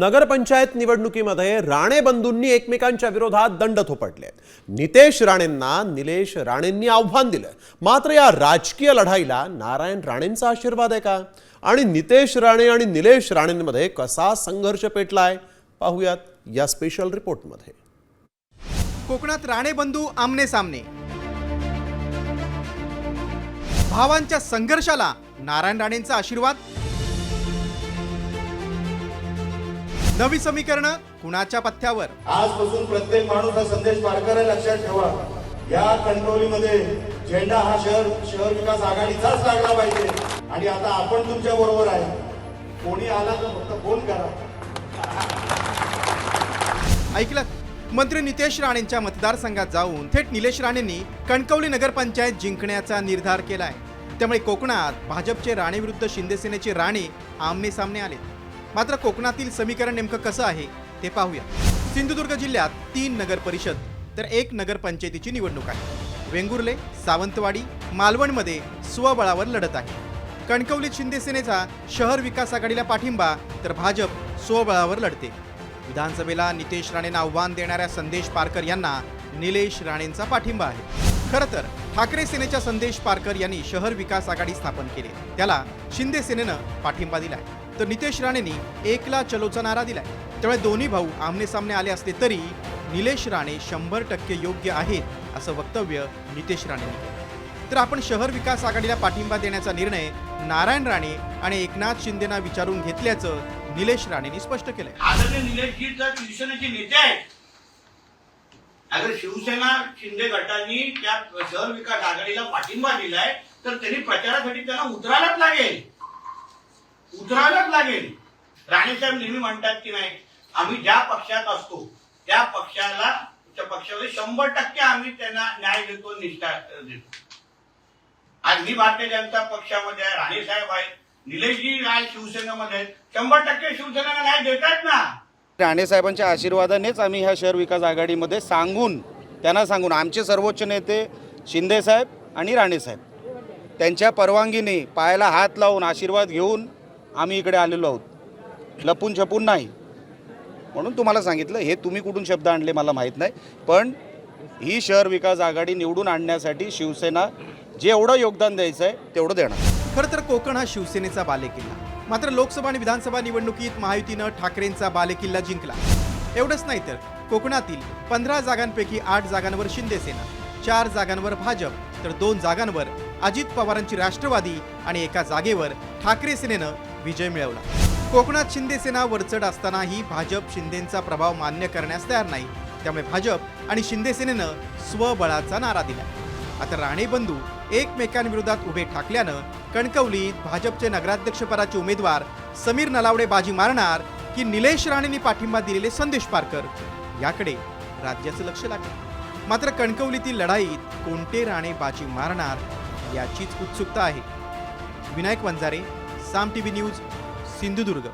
नगरपंचायत निवडणुकीमध्ये राणे बंधूंनी एकमेकांच्या विरोधात दंड थोपटले. नितेश राणेंना निलेश राणेंनी आव्हान दिलं. मात्र या राजकीय लढाईला नारायण राणेंचा आशीर्वाद आहे का? आणि नितेश राणे आणि निलेश राणेंमध्ये कसा संघर्ष पेटलाय? पाहूयात या स्पेशल रिपोर्टमध्ये कोकणात राणे बंधू आमने सामने. भावांच्या संघर्षाला नारायण राणेंचा आशीर्वाद? नवी समीकरणं कुणाच्या पथ्यावर? आजपासून प्रत्येक माणूस हा संदेश पारकर लक्षात ठेवा. या कणकवलीमध्ये झेंडा हा शहर शहर विकास आघाडीचाच लागला पाहिजे. आणि आता आपण तुमच्या बरोबर आहे. कोणी आला तर फक्त फोन करा. ऐकलं? मंत्री नितेश राणेंच्या मतदारसंघात जाऊन थेट निलेश राणेंनी कणकवली नगरपंचायत जिंकण्याचा निर्धार केलाय. त्यामुळे कोकणात भाजपचे राणे विरुद्ध शिंदे सेनेचे राणे आमने सामने आले मात्र कोकणातील समीकरण नेमकं कसं आहे ते पाहूया. सिंधुदुर्ग जिल्ह्यात तीन नगर परिषद तर एक नगरपंचायतीची निवडणूक आहे. वेंगुर्ले सावंतवाडी मालवणमध्ये स्वबळावर लढत आहे. कणकवलीत शिंदे सेनेचा शहर विकास आघाडीला पाठिंबा तर भाजप स्वबळावर लढते. विधानसभेला नितेश राणेंना आव्हान देणाऱ्या संदेश पारकर यांना निलेश राणेंचा पाठिंबा आहे. खरं तर ठाकरे सेनेच्या संदेश पारकर यांनी शहर विकास आघाडी स्थापन केली. त्याला शिंदे सेनेनं पाठिंबा आहे तर नितेश राणेंनी एकला चलोचा नारा दिलाय. त्यामुळे दोन्ही भाऊ आमने सामने आले असले तरी निलेश राणे शंभर टक्के योग्य आहेत असं वक्तव्य नितेश राणेंनी केलं तर आपण शहर विकास आघाडीला पाठिंबा देण्याचा निर्णय नारायण राणे आणि एकनाथ शिंदेना विचारून घेतल्याचं निलेश राणेंनी स्पष्ट केलंय. आदरणीय निलेशजी तर शिवसेनेचे नेते आहेत. अगर शिवसेना शिंदे गटांनी त्या शहर विकास आघाडीला पाठिंबा दिलाय तर त्यांनी प्रचारासाठी त्यांना उतरायलाच लागेल. उतरायलाच लागेल. राणेसाहेब नेहमी म्हणतात की नाही आम्ही ज्या पक्षात असतो त्या पक्षाला त्या पक्षामध्ये शंभर टक्के आम्ही त्यांना न्याय देतो निष्ठा देतो. आज मी भारतीय जनता पक्षामध्ये आहे राणेसाहेब आहेत निलेशजी राय शिवसेनेमध्ये शंभर टक्के शिवसेनेला न्याय देतात ना. राणेसाहेबांच्या आशीर्वादानेच आम्ही ह्या शहर विकास आघाडीमध्ये सांगून त्यांना सांगून आमचे सर्वोच्च नेते शिंदेसाहेब आणि राणेसाहेब त्यांच्या परवानगीने पायाला हात लावून आशीर्वाद घेऊन आम्ही इकडे आलेलो आहोत. लपून छपून नाही. म्हणून तुम्हाला सांगितलं हे तुम्ही कुठून शब्द आणले मला माहीत नाही. पण ही शहर विकास आघाडी निवडून आणण्यासाठी शिवसेना जे एवढं योगदान द्यायचं आहे तेवढं देणार. खरं तर कोकण हा शिवसेनेचा बालेकिल्ला. मात्र लोकसभा आणि विधानसभा निवडणुकीत महायुतीनं ठाकरेंचा बालेकिल्ला जिंकला. एवढंच नाही तर कोकणातील पंधरा जागांपैकी आठ जागांवर शिंदे सेना चार जागांवर भाजप तर दोन जागांवर अजित पवारांची राष्ट्रवादी आणि एका जागेवर ठाकरे सेनेनं विजय मिळवला. कोकणात शिंदे सेना वरचढ असतानाही भाजप शिंदेचा प्रभाव मान्य करण्यास तयार नाही. त्यामुळे भाजप आणि शिंदे सेनेनं स्वबळाचा नारा दिला. आता राणे बंधू एकमेकांविरोधात उभे ठाकल्यानं कणकवलीत भाजपचे नगराध्यक्षपदाचे उमेदवार समीर नलावडे बाजी मारणार की निलेश राणेंनी पाठिंबा दिलेले संदेश पारकर? याकडे राज्याचं लक्ष लागलं. मात्र कणकवलीतील लढाईत कोणते राणे बाजी मारणार याचीच उत्सुकता आहे. Vinayak Vanjare Saam TV news Sindhudurg.